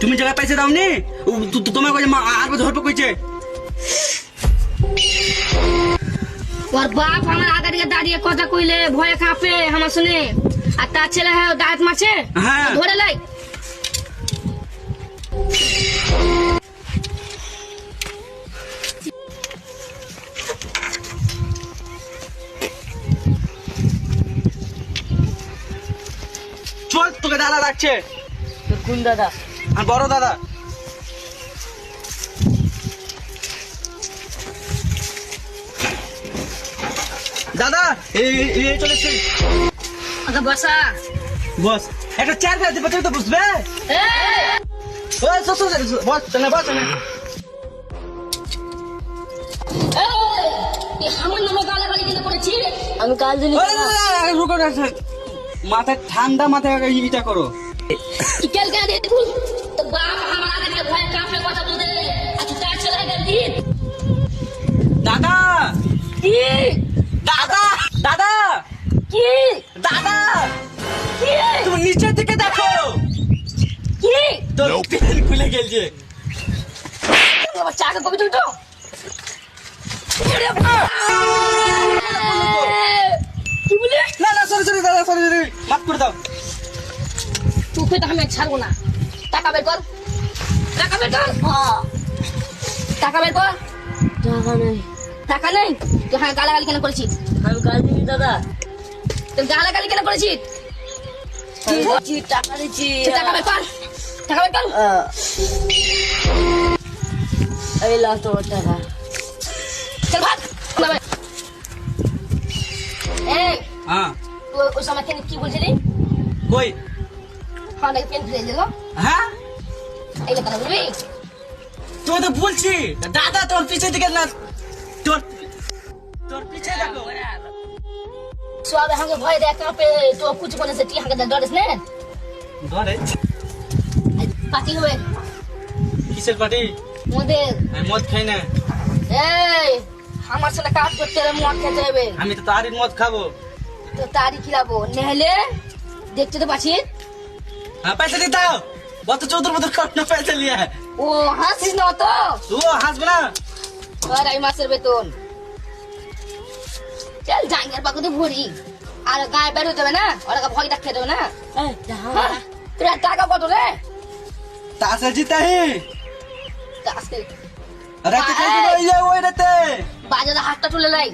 তুমি জায়গা পাইছে দাওনি? তোমার কাছে আর ধরপো কইছে। ওর বাপ আমার আগে দিকে দাঁড়িয়ে কথা কইলে ভয়ে কাঁপে আমার শুনে। আর তার ছেলে হ্যাঁ দাঁত মাছে? হ্যাঁ। ধরে লাই। তোকে দাদা ডাকছে তোর কোন দাদা আর বড় দাদা দাদা এই এই- এই চলেছে আগে বসা বস একটা চার ফেলে দিবে তুমি তো বুঝবে বস চলে বস চলে আমি কাল দিন রুকো মাথায় ঠান্ডা মাথায় ইটা করো। দাদা! কি? দাদা! দাদা! কি? দাদা! কি? তুমি নিচের দিকে দেখো। কি? তোর পেন খুলে গেলছে। তোমার চাকা কবি তুই তো? বাবা! না না সরি সরি দাদা সরি সরি মাফ করে দাও। তুই তো আমি ছাড়বো না। টাকা বের কর। টাকা বের কর। টাকা বের কর। টাকা নেই। টাকা নেই? তুই হ্যাঁ গালাগালি কেন করেছিস? আমি কাল দিলি দাদা। তুই গালাগালি কেন করেছিস? টাকা দিচ্ছি টাকা বের কর। টাকা বের কর। এই লাস্ট টাকা। ওই সময় কেন কি বলছিলি কই? হ্যাঁ পেন ফিরে দিল হ্যাঁ? এইটা কেন বলবি? তুমি তো বলছি দাদা তোর পিছের দিকে না তোর তোর পিছে দেখো। সব হাঙ্গে ভয় দেখ কাঁপে তো কুচ কোনে সে টি হাঙ্গে ডরিস নে? পাতি হবে। কিসের পার্টি? মোদের। মদ খাই না। এই আমার সাথে কাজ করতে হবে মদ খেতে হবে। আমি তো তারই মদ খাব। তো তারই খিলাবো নেহলে দেখতে তো পাচ্ছিস হ্যাঁ পয়সা দিতে দাও। বত চৌধুর মতো না পয়সা লিয়া ও হাসিস না তো ও হাসবে না। আড়াই মাসের বেতন। চল জাঙ্গের পাকুতে ভরি আর গায়ে বের হতে হবে না? ওরা ভয় রাখতে দেবে না? হ্যাঁ? তোর টাকা কত রে? তাসে জিতা হি তা আজকে রাতে ওই রাতে। বাজারে হাতটা তুলে লাই।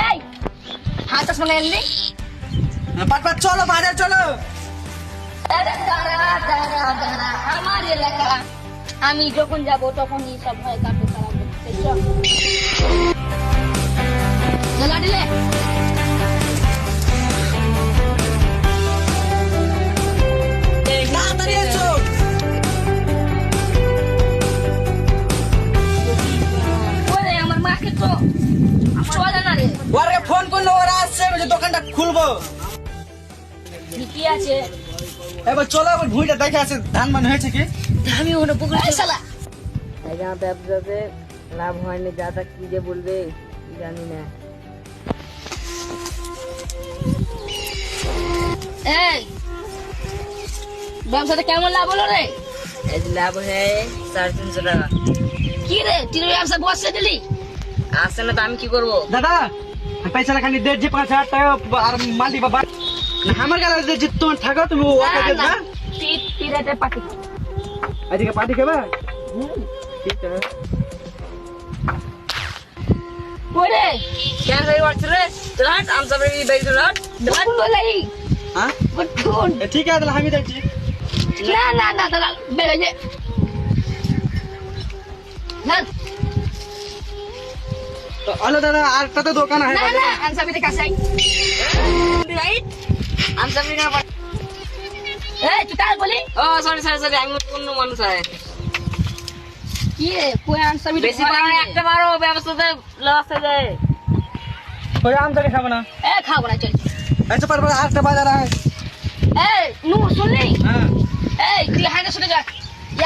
এই! হাতটা সঙ্গে এলি পাট পাট চলো বাজার চলো। আমার এলাকা আমি যখন যাব তখন এই সব ভয় কাটতে খারাপ দিলে। তাড়াতাড়ি আমার মাকে তো। চলে না রে। ওরে ফোন করল ওরা আসছে দোকানটা খুলবো। কি আছে? এবার চলো এবার ভুঁইটা দেখে আছে ধান মান হয়েছে কি? আমি ওটা পুকুর এই শালা! জায়গা ব্যবসাতে লাভ হয়নি দাদা কি যে বলবে জানি না। এই কেমন লাভ হলো রে? এই যে লাভ হয় সাড়ে তিনশো টাকা। কি রে তুই ব্যবসা বসে দিলি? আসছে না তো আমি কি করব? দাদা পয়সা খালি দেড় যে পাঁচ হাজার টাকা আর মালি বাবা আমার গেলে যে তোমার থাকো তুমি ওকে না, দেবে না, না তুই পিরাতে পাটি আজকে পার্টি খাবে? ঠিক আছে ওরে! কেন হয়ে পড়ছে রে? চলাট আমি সব বেরিয়ে চলাট ধন বলাই হ্যাঁ? ধন এ, ঠিক আছে তাহলে আমি দেখছি। না না না দাদা বেরো যে। না তো হলো দাদা আর তো দোকান আছে। না না আনসাবি দেখে আসাই রাইট আমি সব না এই তুই কার বলি? ও সরি সরি সরি আমি অন্য মানুষ আছে কি কই আনসাবি বেশি পারো একটা মারো ব্যবসাতে লস হয়ে যায়। ওই আম খাব না? এ খাব না চল। আচ্ছা পারব আরেকটা বাজার আছে এই নু শুনলি? হ্যাঁ। এই তুই হাঁটে শুনে যা।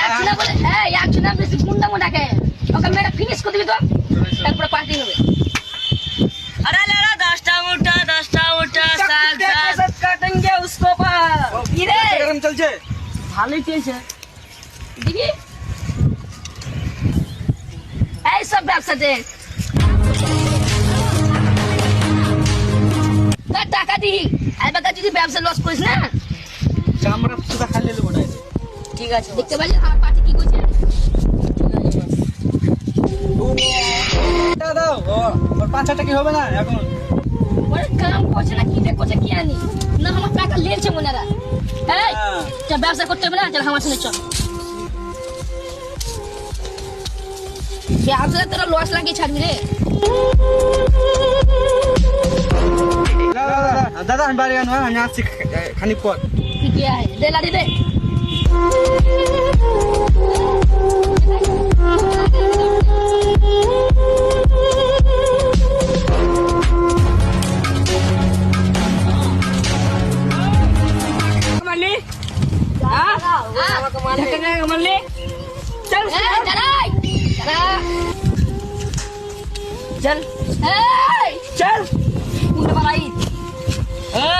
এক ছিল বলে এই এক ছিল বেশি গুন্ডা মোটাকে ওকে মেরে ফিনিশ করে দিবি তো তারপরে পার্টি হবে। আরে লেরা দশটা উঠা দশটা উঠা চলছে? ভালোই পেয়েছে দিবি এই সব ব্যবসা দেখ তা টাকা দি। এবার যদি ব্যবসা লস করিস না? চামড়া সুদা খাইলে নেব না ঠিক আছে। দেখতে পাচ্ছিস আমার পার্টি কি করছে? দাও ওর পাঁচ হাজার টাকা হবে না এখন? ওরে কাম করছে না কি করছে কি আনি না আমার টাকা লেনছে মনেরা ব্যবসা করতে হবে না চল আমার সঙ্গে চল। ব্যবসা তোরা লস লাগিয়ে ছাড়বি রে। দাদা আমি বাড়ি আনো? আমি আসছি খানিক পর। ঠিক আছে দে লাড়ি দে। মারলি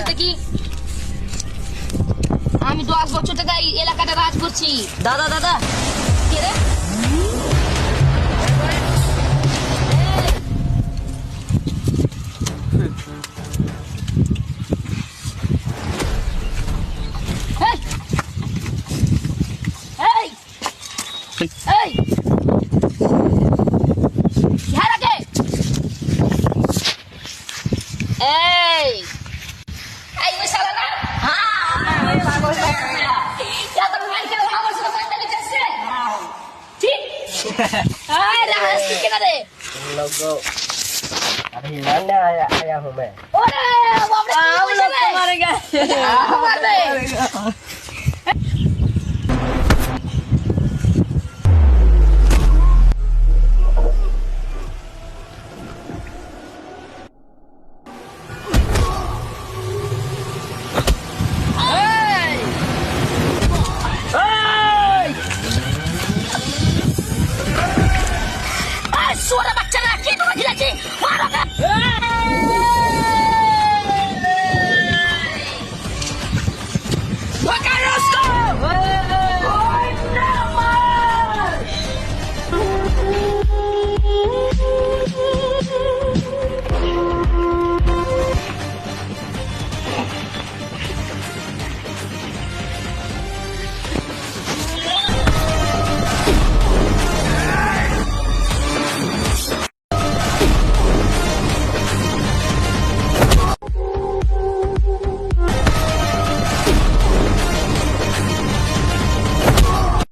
থেকে। আমি দশ বছর থেকে এই এলাকাটা রাজ করছি। দাদা দাদা। কে রে? તો अभी नन्ना आया आया हूँ मैं ओरे बाप रे आम लोग मारेगा